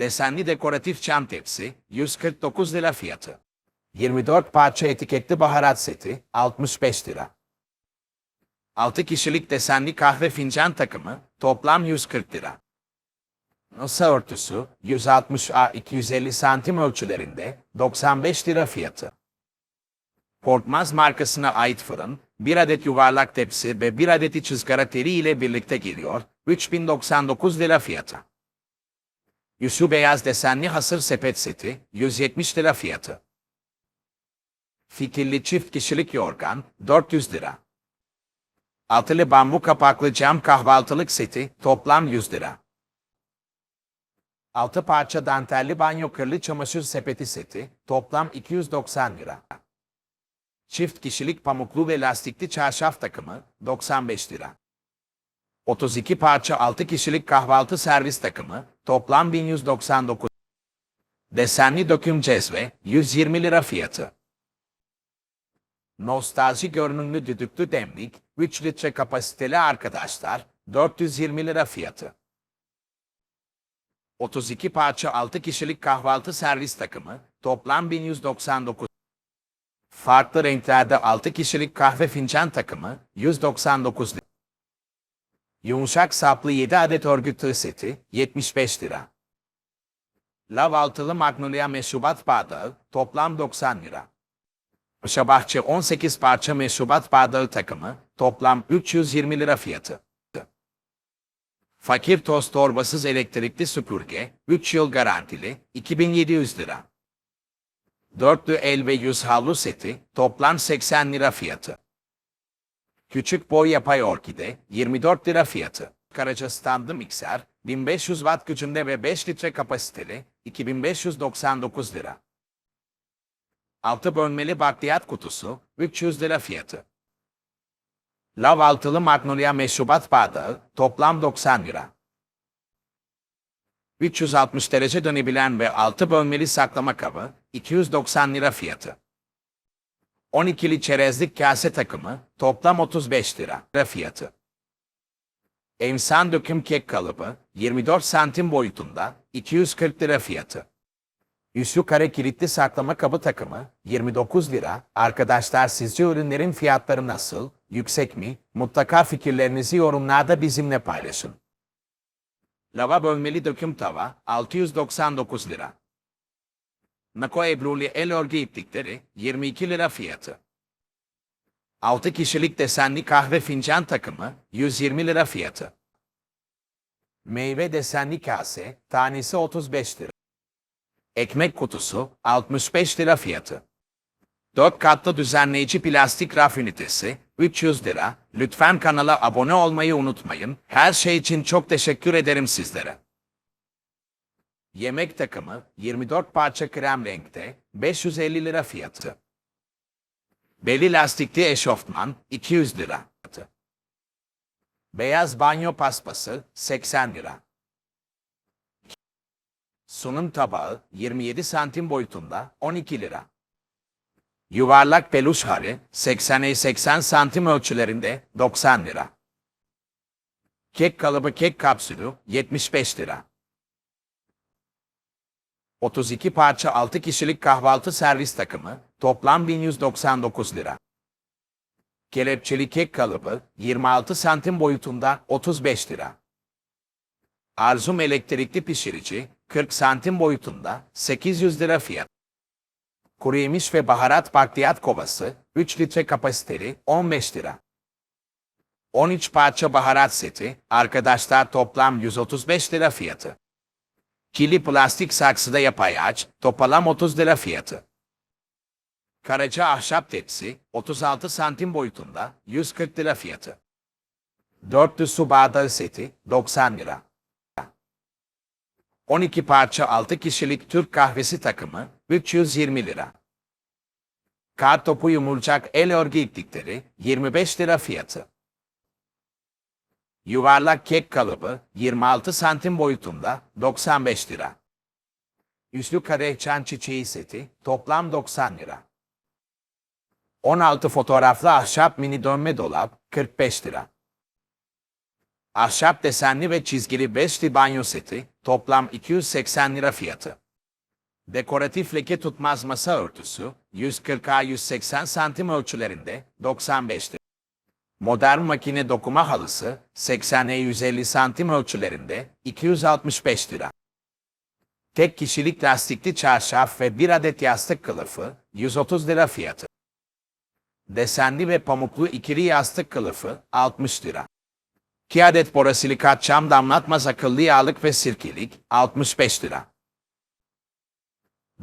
desenli dekoratif çam tepsi, 149 lira fiyatı. 24 parça etiketli baharat seti, 65 lira. 6 kişilik desenli kahve fincan takımı, toplam 140 lira. Masa örtüsü, 160 a 250 santim ölçülerinde, 95 lira fiyatı. Portmaz markasına ait fırın, bir adet yuvarlak tepsi ve bir adet iç ızgara teri ile birlikte geliyor, 3099 lira fiyatı. Yüzü beyaz desenli hasır sepet seti, 170 lira fiyatı. Fikirli çift kişilik yorgan, 400 lira. Altılı bambu kapaklı cam kahvaltılık seti, toplam 100 lira. Altı parça dantelli banyo kırlı çamaşır sepeti seti, toplam 290 lira. Çift kişilik pamuklu ve lastikli çarşaf takımı, 95 lira. 32 parça 6 kişilik kahvaltı servis takımı, toplam 1199. Desenli döküm cezve, 120 lira fiyatı. Nostalji görünümlü düdüklü demlik, 3 litre kapasiteli arkadaşlar, 420 lira fiyatı. 32 parça 6 kişilik kahvaltı servis takımı, toplam 1199. Farklı renklerde 6 kişilik kahve fincan takımı, 199 lira. Yumuşak saplı 7 adet örgü tığ seti, 75 lira. Lav altılı magnolia meşrubat bardağı, toplam 90 lira. Paşabahçe 18 parça meşrubat bardağı takımı, toplam 320 lira fiyatı. Fakir toz torbasız elektrikli süpürge, 3 yıl garantili, 2700 lira. Dörtlü el ve yüz havlu seti, toplam 80 lira fiyatı. Küçük boy yapay orkide, 24 lira fiyatı. Karaca standı mikser, 1500 watt gücünde ve 5 litre kapasiteli, 2599 lira. Altı bölmeli bakliyat kutusu, 300 lira fiyatı. Lav altılı magnolia meşrubat bardağı, toplam 90 lira. 360 derece dönebilen ve 6 bölmeli saklama kabı, 290 lira fiyatı. 12'li çerezlik kase takımı, toplam 35 lira fiyatı. Emsan döküm kek kalıbı, 24 santim boyutunda, 240 lira fiyatı. Üslü kare kilitli saklama kabı takımı, 29 lira. Arkadaşlar sizce ürünlerin fiyatları nasıl, yüksek mi? Mutlaka fikirlerinizi yorumlarda bizimle paylaşın. Lava bölmeli döküm tava, 699 lira. Nako Ebruli el örgü iplikleri, 22 lira fiyatı. 6 kişilik desenli kahve fincan takımı, 120 lira fiyatı. Meyve desenli kase, tanesi 35 lira. Ekmek kutusu, 65 lira fiyatı. 4 katlı düzenleyici plastik raf ünitesi, 300 lira. Lütfen kanala abone olmayı unutmayın. Her şey için çok teşekkür ederim sizlere. Yemek takımı, 24 parça krem renkte, 550 lira fiyatı. Beli lastikli eşofman, 200 lira. Beyaz banyo paspası, 80 lira. Sunum tabağı, 27 santim boyutunda, 12 lira. Yuvarlak peluş hali, 80'e 80 santim ölçülerinde, 90 lira. Kek kalıbı kek kapsülü, 75 lira. 32 parça 6 kişilik kahvaltı servis takımı, toplam 1199 lira. Kelepçeli kek kalıbı, 26 santim boyutunda, 35 lira. Arzum elektrikli pişirici, 40 santim boyutunda, 800 lira fiyat. Kuru yemiş ve baharat bakliyat kovası, 3 litre kapasiteli, 15 lira. 13 parça baharat seti, arkadaşlar toplam 135 lira fiyatı. Kili plastik saksıda yapay ağaç, topalam 30 lira fiyatı. Karaca ahşap tepsi, 36 santim boyutunda, 140 lira fiyatı. Dörtlü su bardağı seti, 90 lira. 12 parça 6 kişilik Türk kahvesi takımı, 320 lira. Kar topu yumurcak el örgü iplikleri, 25 lira fiyatı. Yuvarlak kek kalıbı, 26 santim boyutunda, 95 lira. Üslü kadeh çan çiçeği seti, toplam 90 lira. 16 fotoğraflı ahşap mini dönme dolap, 45 lira. Ahşap desenli ve çizgili beşli banyo seti, toplam 280 lira fiyatı. Dekoratif leke tutmaz masa örtüsü, 140'a 180 santim ölçülerinde, 95 lira. Modern makine dokuma halısı, 80'e 150 santim ölçülerinde, 265 lira. Tek kişilik lastikli çarşaf ve bir adet yastık kılıfı, 130 lira fiyatı. Desenli ve pamuklu ikili yastık kılıfı, 60 lira. 2 adet borosilikat çam damlatmaz akıllı yağlık ve sirkelik, 65 lira.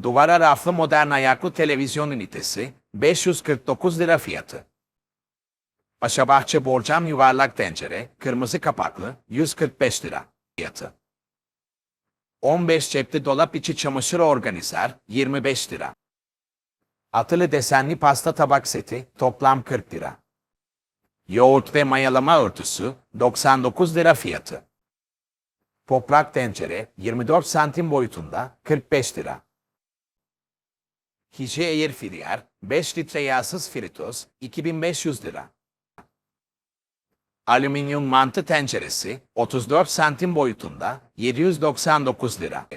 Duvara raflı modern ayaklı televizyon ünitesi, 549 lira fiyatı. Paşabahçe borcam yuvarlak tencere, kırmızı kapaklı, 145 lira fiyatı. 15 cepli dolap içi çamaşır organizer, 25 lira. Atılı desenli pasta tabak seti, toplam 40 lira. Yoğurt ve mayalama örtüsü, 99 lira fiyatı. Toprak tencere, 24 santim boyutunda, 45 lira. Hije Air Fryer, 5 litre yağsız fritöz, 2500 lira. Alüminyum mantı tenceresi, 34 santim boyutunda, 799 lira.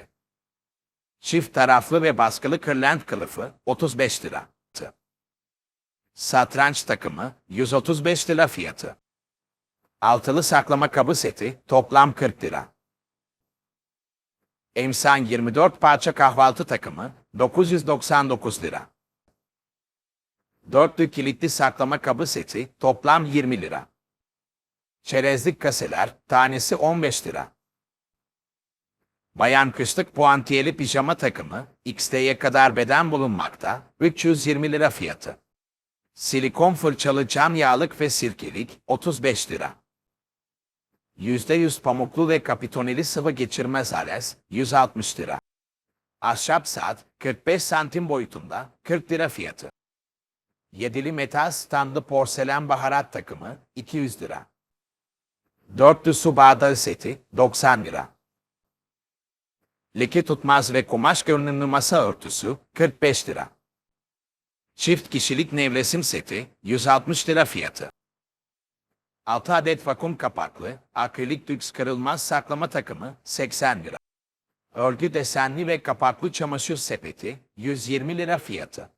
Çift taraflı ve baskılı kırlent kılıfı, 35 lira. Satranç takımı, 135 lira fiyatı. Altılı saklama kabı seti, toplam 40 lira. Emsan 24 parça kahvaltı takımı, 999 lira. Dörtlü kilitli saklama kabı seti, toplam 20 lira. Çerezlik kaseler, tanesi 15 lira. Bayan kışlık puantiyeli pijama takımı, XT'ye kadar beden bulunmakta, 320 lira fiyatı. Silikon fırçalı cam yağlık ve sirkelik, 35 lira. %100 pamuklu ve kapitoneli sıvı geçirmez ales, 160 lira. Ahşap saat, 45 santim boyutunda, 40 lira fiyatı. Yedili metal standlı porselen baharat takımı, 200 lira. Dörtlü su bardağı seti, 90 lira. Leke tutmaz ve kumaş görünümlü masa örtüsü, 45 lira. Çift kişilik nevresim seti, 160 lira fiyatı. 6 adet vakum kapaklı, akrilik lüks kırılmaz saklama takımı, 80 lira. Örgü desenli ve kapaklı çamaşır sepeti, 120 lira fiyatı.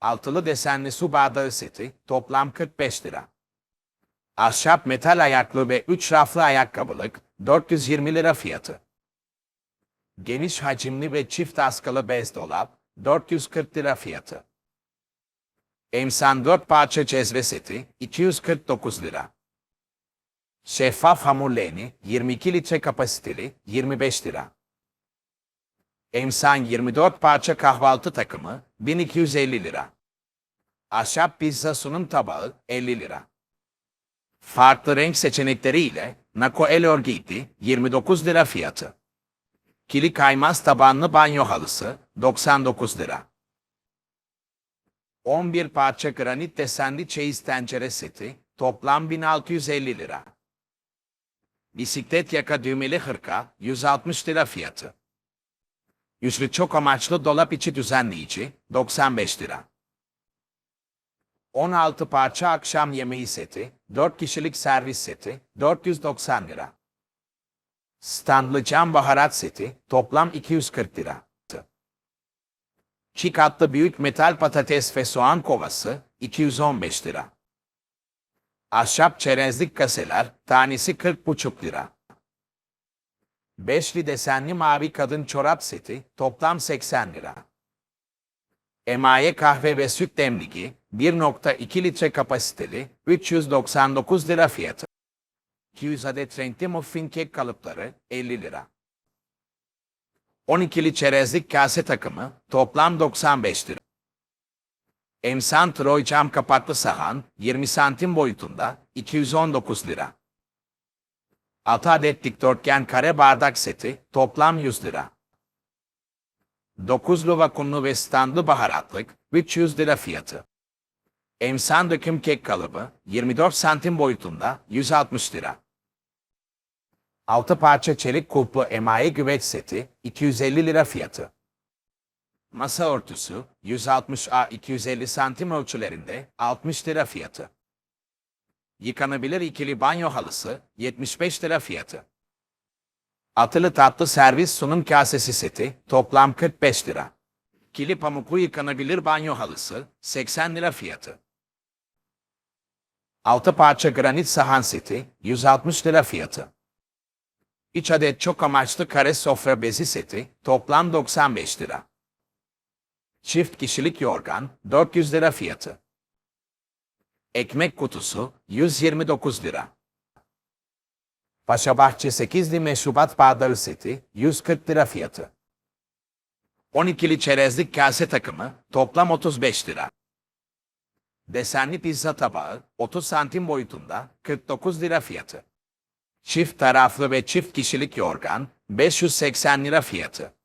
Altılı desenli su bardağı seti, toplam 45 lira. Ahşap metal ayaklı ve 3 raflı ayakkabılık, 420 lira fiyatı. Geniş hacimli ve çift askılı bez dolap, 440 lira fiyatı. Emsan 4 parça cezve seti, 249 lira. Şeffaf hamur leğeni, 22 litre kapasiteli, 25 lira. Emsan 24 parça kahvaltı takımı, 1250 lira. Ahşap pizza sunum tabağı, 50 lira. Farklı renk seçenekleriyle Nako El Örgütü 29 lira fiyatı. Kili kaymaz tabanlı banyo halısı 99 lira. 11 parça granit desenli çeyiz tencere seti toplam 1650 lira. Bisiklet yaka düğmeli hırka 160 lira fiyatı. Yüzlü çok amaçlı dolap içi düzenleyici 95 lira. 16 parça akşam yemeği seti, 4 kişilik servis seti, 490 lira. Standlı cam baharat seti, toplam 240 lira. Çiğ katlı büyük metal patates ve soğan kovası, 215 lira. Ahşap çerezlik kaseler, tanesi 40,5 lira. Beşli desenli mavi kadın çorap seti, toplam 80 lira. Emaye kahve ve süt demligi 1.2 litre kapasiteli 399 lira fiyatı. 200 adet renkli muffin kek kalıpları 50 lira. 12'li çerezlik kase takımı toplam 95 lira. Emsan Troy cam kapaklı sahan 20 santim boyutunda 219 lira. 6 adet dikdörtgen kare bardak seti toplam 100 lira. 9'lu vakumlu ve standlı baharatlık 300 lira fiyatı. Emsan döküm kek kalıbı 24 santim boyutunda 160 lira. 6 parça çelik kulplu emaye güveç seti 250 lira fiyatı. Masa örtüsü 160 a 250 santim ölçülerinde 60 lira fiyatı. Yıkanabilir ikili banyo halısı 75 lira fiyatı. Atılı tatlı servis sunum kasesi seti toplam 45 lira. Kili pamuklu yıkanabilir banyo halısı 80 lira fiyatı. Altı parça granit sahan seti 160 lira fiyatı. 3 adet çok amaçlı kare sofra bezi seti toplam 95 lira. Çift kişilik yorgan 400 lira fiyatı. Ekmek kutusu 129 lira. Paşabahçe 8'li meşrubat bardağı seti 140 lira fiyatı. 12'li çerezlik kase takımı toplam 35 lira. Desenli pizza tabağı 30 santim boyutunda 49 lira fiyatı. Çift taraflı ve çift kişilik yorgan 580 lira fiyatı.